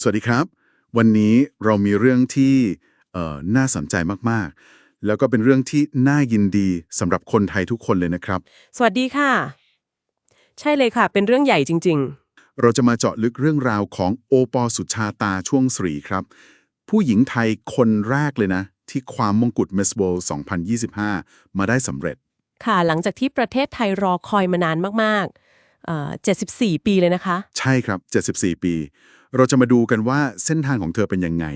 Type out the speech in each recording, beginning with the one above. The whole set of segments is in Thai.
สวัสดีครับ วันนี้เรามีเรื่องที่เอ่อน่าสนใจมาก ๆ แล้วก็เป็นเรื่องที่น่ายินดีสำหรับคนไทยทุกคนเลยนะครับ สวัสดีค่ะ ใช่เลยค่ะ เป็นเรื่องใหญ่จริงเราจะมาเจาะลึกเรื่องราวของโอปอสุชาตาช่วงสรีครับ ผู้หญิงไทยคนแรกเลยนะ ที่ความมงกุฎเมสโบ2025 มาได้สำเร็จๆค่ะหลังจากที่ประเทศไทยรอคอยมานานมากๆเอ่อ74 ปีเลยนะคะ ใช่ครับ 74 ปี เราจะมาดูกันว่าเส้นทางของเธอเป็นยังไง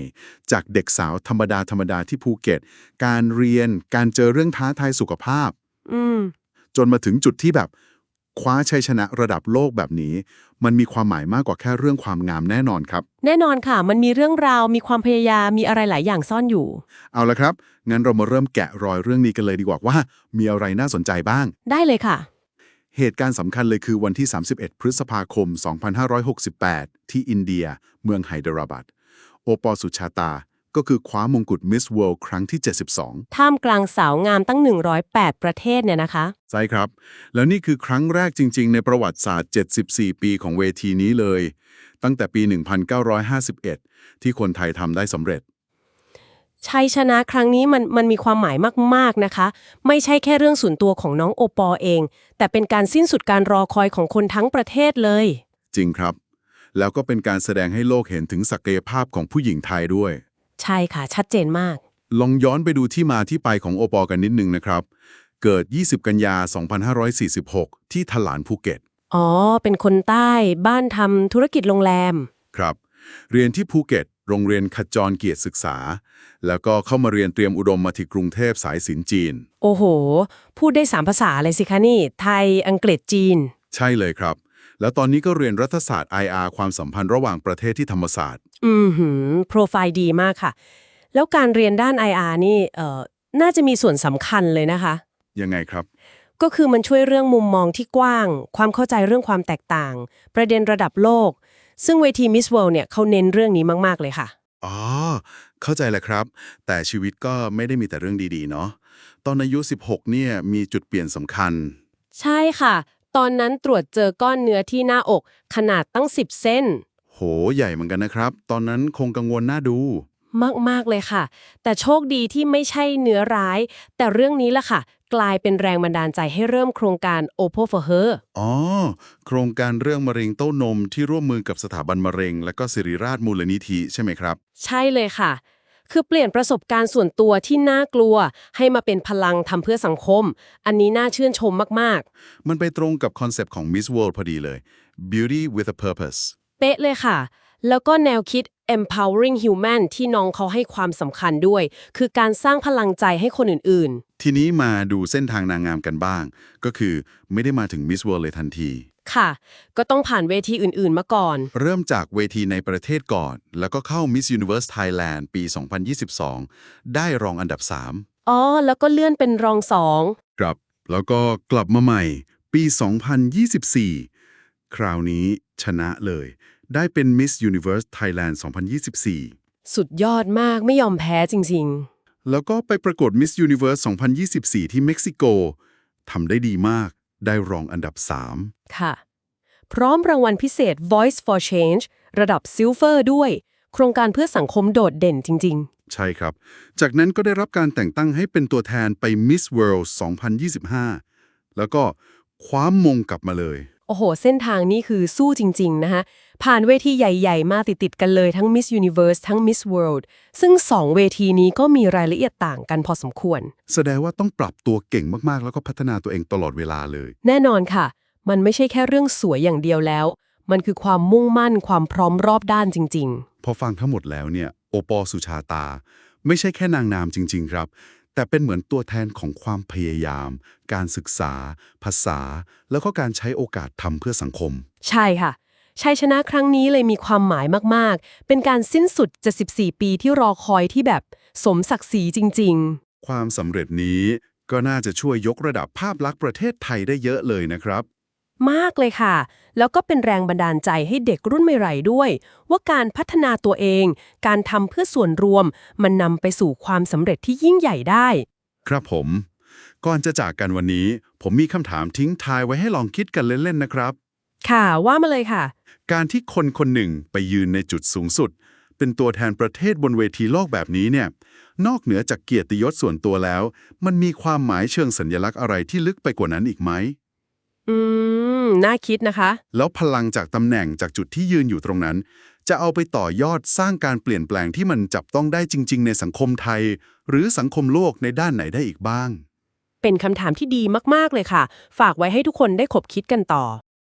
จากเด็กสาวธรรมดาธรรมดาที่ภูเก็ต การเรียนการเจอเรื่องท้าทายสุขภาพ อืมจนมาถึงจุดที่แบบ คว้าชัยชนะระดับโลกแบบนี้ มันมีความหมายมากกว่าแค่เรื่องความงามแน่นอนครับ แน่นอนค่ะ มันมีเรื่องราวมีความพยายามมีอะไรหลายอย่างซ่อนอยู่ เอาละครับ งั้นเรามาเริ่มแกะรอยเรื่องนี้กันเลยดีกว่าว่า มีอะไรน่าสนใจบ้าง ได้เลยค่ะ เหตุการณ์สำคัญเลยคือวันที่ 31 พฤษภาคม 2568 ที่อินเดีย เมืองไฮเดราบัด โอปอลสุชาตา ก็คือคว้ามงกุฎมิสเวิลด์ครั้งที่ 72 ท่ามกลางสาวงามตั้ง 108 ประเทศเนี่ยนะคะ ใช่ครับ แล้วนี่คือครั้งแรกจริง ๆ ในประวัติศาสตร์ 74 ปีของเวทีนี้เลย ตั้งแต่ปี 1951 ที่คนไทยทำได้สำเร็จ ชัยชนะครั้งนี้มันมันมีความหมายมากๆนะคะ ไม่ใช่แค่เรื่องส่วนตัวของน้องโอปอเอง แต่เป็นการสิ้นสุดการรอคอยของคนทั้งประเทศเลย จริงครับ แล้วก็เป็นการแสดงให้โลกเห็นถึงศักยภาพของผู้หญิงไทยด้วย ใช่ค่ะ ชัดเจนมาก ลองย้อนไปดูที่มาที่ไปของโอปอกันนิดนึงนะครับ เกิด 20 กันยา 2546 ที่ถลานภูเก็ตอ๋อเป็นคนใต้บ้านทำธุรกิจโรงแรมครับ เรียนที่ภูเก็ต โรงเรียนขจรเกียรติศึกษา แล้วก็เข้ามาเรียนเตรียมอุดมมาที่กรุงเทพสายสินจีน โอ้โห พูดได้สามภาษาเลยสิคะนี่ ไทยอังกฤษจีน ใช่เลยครับ แล้วตอนนี้ก็เรียนรัฐศาสตร์ IR ความสัมพันธ์ระหว่างประเทศที่ธรรมศาสตร์ อืมหืมโปรไฟล์ดีมากค่ะ แล้วการเรียนด้าน IR นี่เอ่อน่าจะมีส่วนสำคัญเลยนะคะ ยังไงครับ ก็คือมันช่วยเรื่องมุมมองที่กว้าง ความเข้าใจเรื่องความแตกต่าง ประเด็นระดับโลก ซึ่งเวที Miss World เนี่ยเขาเน้นเรื่องนี้มาก ๆ เลยค่ะ อ๋อ เข้าใจแล้วครับ แต่ชีวิตก็ไม่ได้มีแต่เรื่องดีๆ เนาะตอนอายุ 16 เนี่ยมีจุดเปลี่ยนสำคัญ ใช่ค่ะ ตอนนั้นตรวจเจอก้อนเนื้อที่หน้าอกขนาดตั้ง 10เส้นโห ใหญ่เหมือนกันนะครับ ตอนนั้นคงกังวลน่าดู มากๆเลยค่ะ แต่โชคดีที่ไม่ใช่เนื้อร้าย แต่เรื่องนี้ล่ะค่ะ กลายเป็นแรงบันดาลใจให้เริ่มโครงการ Oppo for Her อ๋อ โครงการเรื่องมะเร็งเต้านมที่ร่วมมือกับสถาบันมะเร็ง และก็สิริราชมูลนิธิใช่ไหมครับ ใช่เลยค่ะ คือเปลี่ยนประสบการณ์ส่วนตัวที่น่ากลัว ให้มาเป็นพลังทำเพื่อสังคม อันนี้น่าชื่นชมมากมันไปตรงกับคอนเซปต์ของ Miss World พอดีเลย Beauty with a Purpose ๆเป๊ะเลยค่ะ แล้วก็แนวคิด empowering human ที่น้องเขาให้ความสำคัญด้วย คือการสร้างพลังใจให้คนอื่น ทีนี้มาดูเส้นทางนางงามกันบ้าง ก็คือไม่ได้มาถึง Miss World เลยทันที ๆ ค่ะ ก็ต้องผ่านเวทีอื่นๆมาก่อน เริ่มจากเวทีในประเทศก่อน แล้วก็เข้า Miss Universe Thailand ปี 2022 ได้รองอันดับอ๋อ แล้วก็เลื่อนเป็นรองสอง3ครับ แล้วก็กลับมาใหม่ ปี 2024 คราวนี้ชนะเลย ได้เป็น Miss Universe Thailand 2024 สุดยอดมากไม่ยอมแพ้จริงแล้วก็ไปประกวด Miss Universe 2024 ที่เม็กซิโกทำได้ดีมาก ได้รองอันดับ3ๆค่ะ พร้อมรางวัลพิเศษ Voice for Change ระดับ Silver ด้วย โครงการเพื่อสังคมโดดเด่นจริงใช่ครับ จากนั้นก็ได้รับการแต่งตั้งให้เป็นตัวแทนไป Miss World 2025 แล้วก็คว้ามงกลับมาเลยๆโอ้โห เส้นทางนี้คือสู้จริง ๆ นะคะผ่านเวทีใหญ่ ๆ มาติด ๆ กันเลยทั้ง Miss Universe ทั้ง Miss World ซึ่ง 2 เวทีนี้ก็มีรายละเอียดต่างกันพอสมควร แสดงว่าต้องปรับตัวเก่งมากๆ แล้วก็พัฒนาตัวเองตลอดเวลาเลย แน่นอนค่ะ มันไม่ใช่แค่เรื่องสวยอย่างเดียวแล้ว มันคือความมุ่งมั่นความพร้อมรอบด้านจริงพอฟังทั้งหมดแล้วเนี่ย โอปอสุชาตา ไม่ใช่แค่นางนามจริง ๆ ครับ แต่เป็นเหมือนตัวแทนของความพยายาม การศึกษา ภาษา แล้วก็การใช้โอกาสทำเพื่อสังคมๆใช่ค่ะ ชัยชนะครั้งนี้เลยมีความหมายมาก ๆ เป็นการสิ้นสุด 74 ปีที่รอคอยที่แบบสมศักดิ์ศรีจริง ๆ ความสำเร็จนี้ก็น่าจะช่วยยกระดับภาพลักษณ์ประเทศไทยได้เยอะเลยนะครับ มากเลยค่ะ แล้วก็เป็นแรงบันดาลใจให้เด็กรุ่นใหม่ๆด้วย ว่าการพัฒนาตัวเอง การทำเพื่อส่วนรวม มันนำไปสู่ความสำเร็จที่ยิ่งใหญ่ได้ ครับผม ก่อนจะจากกันวันนี้ ผมมีคำถามทิ้งทายไว้ให้ลองคิดกันเล่นๆนะครับ ค่ะว่ามาเลยค่ะ การที่คนคนหนึ่งไปยืนในจุดสูงสุด เป็นตัวแทนประเทศบนเวทีโลกแบบนี้เนี่ย นอกเหนือจากเกียรติยศส่วนตัวแล้ว มันมีความหมายเชิงสัญลักษณ์อะไรที่ลึกไปกว่านั้นอีกไหม อืม น่าคิดนะคะ แล้วพลังจากตำแหน่งจากจุดที่ยืนอยู่ตรงนั้น จะเอาไปต่อยอดสร้างการเปลี่ยนแปลงที่มันจับต้องได้จริง ๆ ในสังคมไทย หรือสังคมโลกในด้านไหนได้อีกบ้าง เป็นคำถามที่ดีมากๆเลยค่ะ ฝากไว้ให้ทุกคนได้ขบคิดกันต่อ